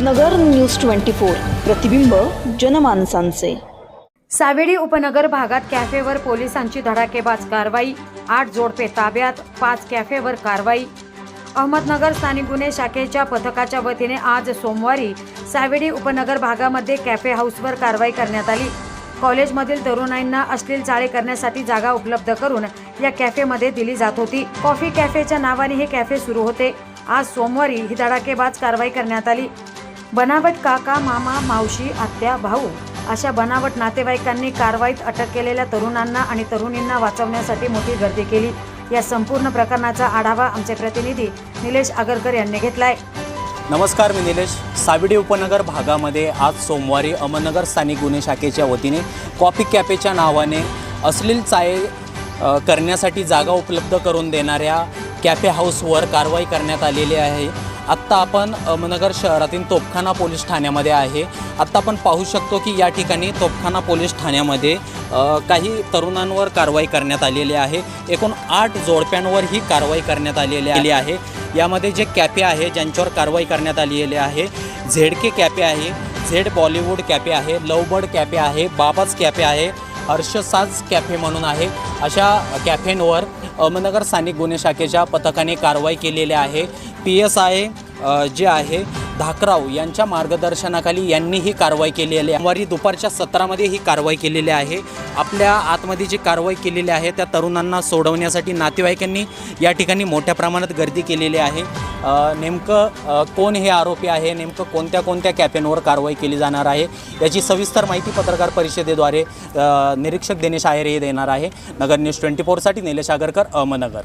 नगर news twenty four. प्रतिबिंब जनमानसांचे. सावेडी उपनगर भागात कॅफेवर पोलिसांची धडाकेबाज कारवाई आठ जोडपे ताब्यात पाच कॅफेवर कारवाई. अहमदनगर स्थानिक गुन्हे शाखेच्या पथकाच्या वतीने आज सोमवारी सावेडी उपनगर भागामध्ये कॅफे हाऊसवर कारवाई करण्यात आली. कॉलेजमधील तरुणाईंना अश्लील चाळे करण्यासाठी जागा उपलब्ध करून या कॅफेमध्ये दिली जात होती. कॉफी कॅफेच्या नावाने हे कॅफे सुरू होते. आज सोमवारी ही धडाकेबाज कारवाई करण्यात आली. बनावट काका मामा मावशी आत्या भाऊ अशा बनावट नातेवाईकांनी कारवाईत अटक केलेल्या तरुणांना आणि तरुणींना वाचवण्यासाठी मोठी गर्दी केली. या संपूर्ण प्रकरणाचा आढावा आमचे प्रतिनिधी निलेश आगरकर यांनी घेतलाय. नमस्कार मी निलेश. साविडी उपनगर भागामध्ये आज सोमवारी अहमदनगर स्थानिक गुन्हे शाखेच्या वतीने कॉफी कॅफेच्या नावाने अश्लील चाळे करण्यासाठी जागा उपलब्ध करून देणाऱ्या कॅफे हाऊसवर कारवाई करण्यात आलेली आहे. आत्ता आपण अहमदनगर शहरातील तोपखाना पोलीस ठाण्यामध्ये आहे. आत्ता आपण पाहू शकतो की या ठिकाणी तोपखाना पोलीस ठाण्यामध्ये काही तरुणांवर कारवाई करण्यात आलेली आहे. एकूण आठ जोडप्यांवर ही कारवाई करण्यात आलेली आली आहे. यामध्ये जे कॅफे आहे ज्यांच्यावर कारवाई करण्यात आलेली आहे झेड के कॅफे आहे झेड बॉलिवूड कॅफे आहे लवबर्ड कॅफे आहे बाबाज कॅफे आहे हर्षसाज कॅफे म्हणून आहे. अशा कॅफेंवर अहमदनगर स्थानिक गुन्हे शाखेच्या पथकाने कारवाई केलेली आहे. पी एस आय जे आहे धाकराव यांच्या मार्गदर्शनाखाली यांनी ही कारवाई केलेली आहे. सोमवारी दुपारच्या सत्रामध्ये ही कारवाई केलेली आहे. आपल्या आतमध्ये जी कारवाई केलेली आहे त्या तरुणांना सोडवण्यासाठी नातेवाईकांनी या ठिकाणी मोठ्या प्रमाणात गर्दी केलेली आहे. नेमकं कोण हे आरोपी आहे नेमकं कोणत्या कोणत्या कॅपेनवर कारवाई केली जाणार आहे याची सविस्तर माहिती पत्रकार परिषदेद्वारे निरीक्षक दिनेश आयरे हे देणार आहे. नगर न्यूज ट्वेंटी फोरसाठी निलेश आगरकर अहमदनगर.